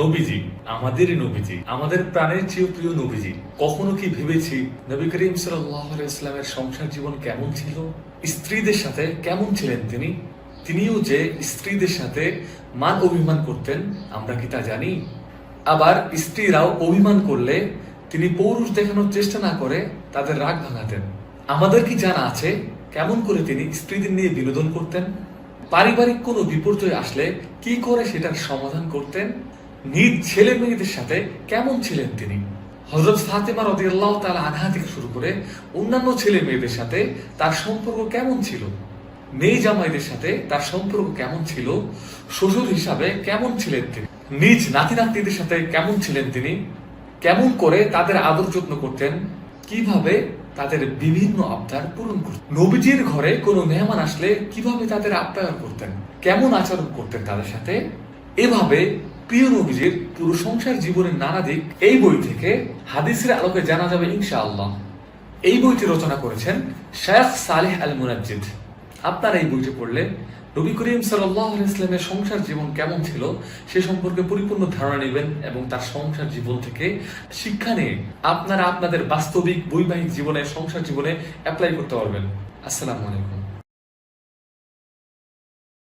নবীজি, আমাদেরই নবীজি, আমাদের প্রাণের চেয়ে প্রিয় নবীজি। কখনো কি ভেবেছি নবী করিম সাল্লাহ ইসলামের সংসার জীবন কেমন ছিল? স্ত্রীদের সাথে কেমন ছিলেন তিনি? তিনিও যে স্ত্রীদের সাথে মান অভিমান করতেন, আমরা কি তা জানি? আবার স্ত্রীরাও অভিমান করলে তিনি পৌরুষ দেখানোর চেষ্টা না করে তাদের রাগ ভাঙাতেন। আমাদের কি জানা আছে কেমন করে তিনি স্ত্রীদের নিয়ে বিনোদন করতেন? পারিবারিক কোনো বিপর্যয় আসলে কি করে সেটার সমাধান করতেন? নিজ ছেলে মেয়েদের সাথে কেমন ছিলেন তিনি? হজরত ফাতেমা রদিয়াল্লাহ তার আনহা থেকে শুরু করে অন্যান্য ছেলে মেয়েদের সাথে তার সম্পর্ক কেমন ছিল? মেয়ে জামাইদের সাথে তার সম্পর্ক কেমন ছিল? শ্বশুর হিসাবে কেমন ছিলেন তিনি? নিজ নাতি নাতনিদের সাথে কেমন ছিলেন তিনি? কেমন করে তাদের আদর যত্ন করতেন? কীভাবে তাদের বিভিন্ন আবদার পূরণ করতেন? নবীজির ঘরে কোনো মেহমান আসলে কীভাবে তাদের আপ্যায়ন করতেন? কেমন আচরণ করতেন তাদের সাথে? এভাবে প্রিয় নবীজির পুরো সংসার জীবনের নানা দিক এই বই থেকে হাদিসের আলোকে জানা যাবে ইনশাআল্লাহ। এই বইটি রচনা করেছেন শেখ সালেহ আল মুনাজ্জিদ আপনার এই বইটি পড়লে নবী করিম সাল্লাহ ইসলামের সংসার জীবন কেমন ছিল সে সম্পর্কে পরিপূর্ণ ধারণা নেবেন এবং তার সংসার জীবন থেকে শিক্ষা নিয়ে আপনারা আপনাদের বাস্তবিক বৈবাহিক জীবনে, সংসার জীবনে অ্যাপ্লাই করতে পারবেন। আসসালামু আলাইকুম।